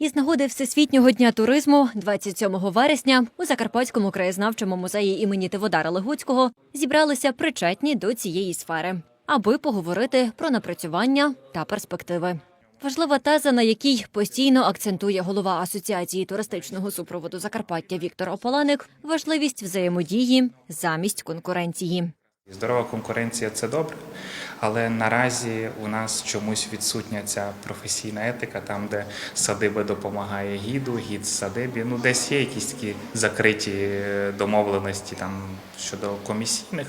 Із нагоди Всесвітнього дня туризму 27 вересня у Закарпатському краєзнавчому музеї імені Тиводара Легуцького зібралися причетні до цієї сфери, аби поговорити про напрацювання та перспективи. Важлива теза, на якій постійно акцентує голова Асоціації туристичного супроводу Закарпаття Віктор Ополаник, важливість взаємодії замість конкуренції. Здорова конкуренція це добре, але наразі у нас чомусь відсутня ця професійна етика, там, де садиба допомагає гіду, гід садибі. Ну, десь є якісь такі закриті е, домовленості там щодо комісійних,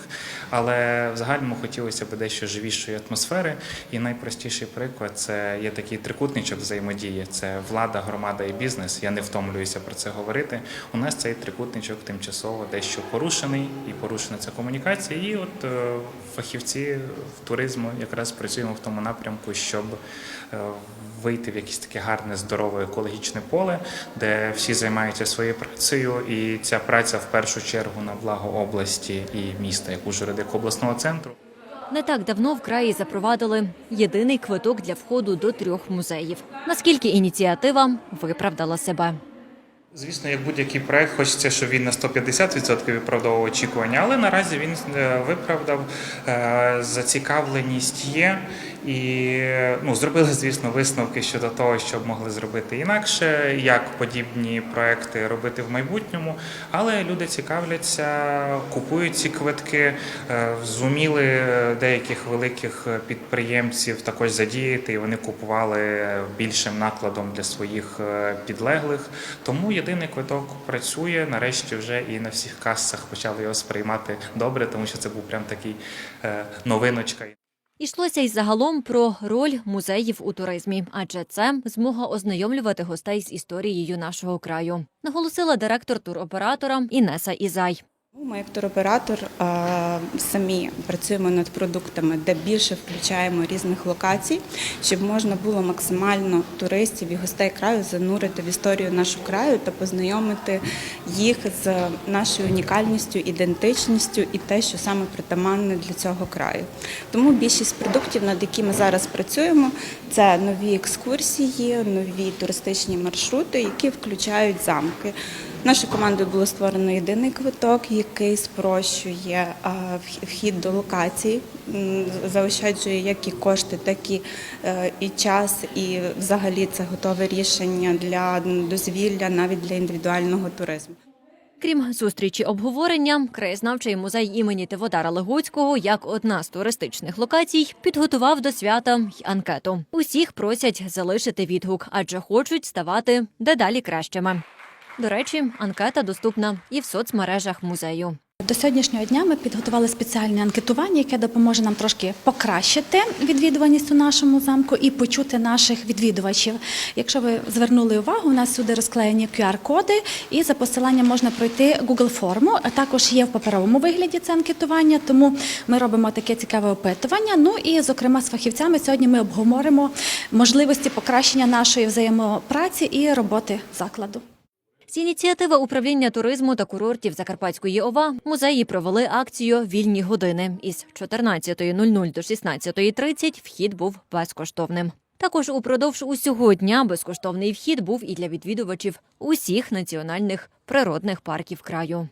але в загальному хотілося б дещо живішої атмосфери. І найпростіший приклад це є такий трикутничок взаємодії: це влада, громада і бізнес. Я не втомлююся про це говорити. У нас цей трикутничок тимчасово дещо порушений, і порушена ця комунікація. І от е, фахівці в туризму якраз працюємо в тому напрямку, щоб е, вийти в якесь таке гарне, здорове екологічне поле, де всі займаються своєю працею, і ця праця в першу чергу на благо області і міста, як Ужгород, як обласного центру. Не так давно в краї запровадили єдиний квиток для входу до трьох музеїв. Наскільки ініціатива виправдала себе? Звісно, як будь-який проект, хочеться, щоб він на 150% виправдовував очікування, але наразі він е, виправдав е, зацікавленість є. І ну, зробили, звісно, висновки щодо того, що б могли зробити інакше, як подібні проекти робити в майбутньому. Але люди цікавляться, купують ці квитки, е, зуміли деяких великих підприємців також задіяти, і вони купували більшим накладом для своїх е, підлеглих. Тому єдиний квиток працює. Нарешті вже і на всіх касах почали його сприймати добре, тому що це був прям такий е, новиночка. Ішлося й загалом про роль музеїв у туризмі, адже це змога ознайомлювати гостей з історією нашого краю, наголосила директор туроператора Інеса Ізай. Ми, як туроператор, самі працюємо над продуктами, де більше включаємо різних локацій, щоб можна було максимально туристів і гостей краю занурити в історію нашого краю та познайомити їх з нашою унікальністю, ідентичністю і те, що саме притаманне для цього краю. Тому більшість продуктів, над якими зараз працюємо, це нові екскурсії, нові туристичні маршрути, які включають замки. Нашою командою було створено єдиний квиток, який спрощує вхід до локацій, заощаджує як і кошти, так і, е, і час, і взагалі це готове рішення для дозвілля, навіть для індивідуального туризму. Крім зустрічі обговорення, краєзнавчий музей імені Тиводара Легуцького, як одна з туристичних локацій, підготував до свята й анкету. Усіх просять залишити відгук, адже хочуть ставати дедалі кращими. До речі, анкета доступна і в соцмережах музею. До сьогоднішнього дня ми підготували спеціальне анкетування, яке допоможе нам трошки покращити відвідуваність у нашому замку і почути наших відвідувачів. Якщо ви звернули увагу, у нас сюди розклеєні QR-коди, і за посиланням можна пройти Google форму. А також є в паперовому вигляді це анкетування, тому ми робимо таке цікаве опитування. Ну і зокрема з фахівцями сьогодні ми обговоримо можливості покращення нашої взаємопраці і роботи закладу. З ініціативи управління туризму та курортів Закарпатської ОВА музеї провели акцію Вільні години. Із 14.00 до 16.30 вхід був безкоштовним. Також упродовж усього дня безкоштовний вхід був і для відвідувачів усіх національних природних парків краю.